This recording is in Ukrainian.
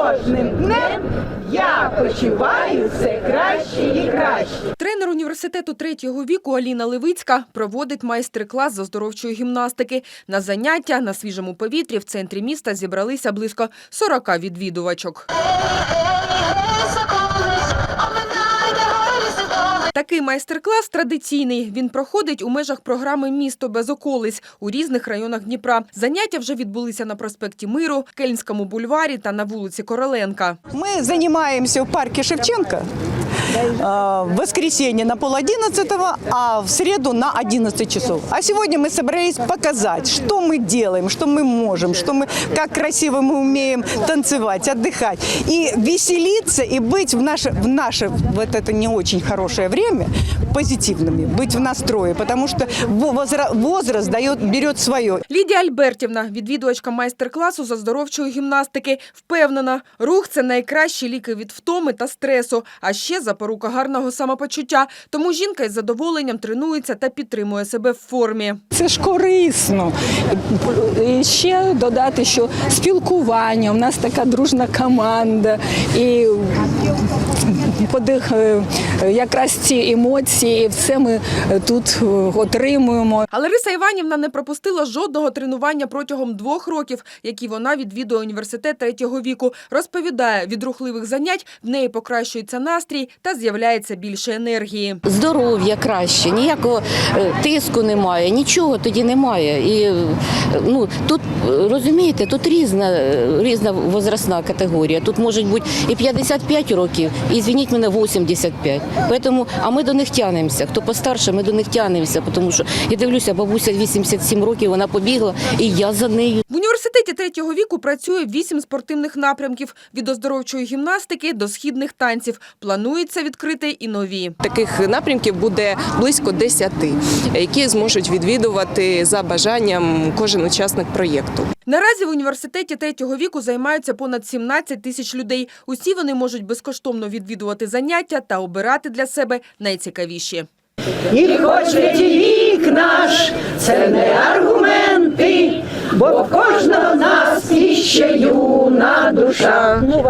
кожним днем я почуваю все краще і краще. Тренер університету третього віку Аліна Левицька проводить майстер-клас з оздоровчої гімнастики. На заняття на свіжому повітрі в центрі міста зібралися близько 40 відвідувачок. Такий майстер-клас традиційний. Він проходить у межах програми Місто без околиць у різних районах Дніпра. Заняття вже відбулися на проспекті Миру, Кельнському бульварі та на вулиці Короленка. Ми займаємося в парку Шевченко э, в воскресенье на пол одиннадцатого, а в среду на 11 часов. А сегодня мы собрались показать, что мы делаем, что мы можем, что мы, как красиво мы умеем танцевать, отдыхать и веселиться и быть в наше, в наше вот это не очень хорошее время позитивными, быть в настрое, потому что во- возра- возраст дает, берет свое. Лідія Альбертівна, відвідувачка майстер-класу з оздоровчої гімнастики, впевнена, рух – це найкращі ліки від втоми та стресу, а ще запорука гарного самопочуття. Тому жінка із задоволенням тренується та підтримує себе в формі. Це ж корисно. І ще додати, що спілкування, у нас така дружна команда. І подих, е, якраз ці емоції, все ми тут отримуємо. А Лариса Іванівна не пропустила жодного тренування протягом двох років, які вона відвідує університет третього віку. Розповідає, від рухливих занять в неї покращується настрій та з'являється більше енергії. здоров'я краще, ніякого е, тиску немає, нічого тоді немає. І е, ну тут е, розумієте, тут різна, різна возрастна категорія. Тут можуть бути і 55 років, і звініть мене 85. Поэтому, а ми до них тянемося. Хто постарше, ми до них тянемося, тому що я дивлюся, бабуся 87 років, вона побігла, і я за нею. Університеті третього віку працює вісім спортивних напрямків – від оздоровчої гімнастики до східних танців. Планується відкрити і нові. Таких напрямків буде близько 10, які зможуть відвідувати за бажанням кожен учасник проєкту. Наразі в університеті третього віку займаються понад 17 тисяч людей. Усі вони можуть безкоштовно відвідувати заняття та обирати для себе найцікавіші. І хоч третій наш, це не аргументи, бо в кожного нас іще юна душа. Ну.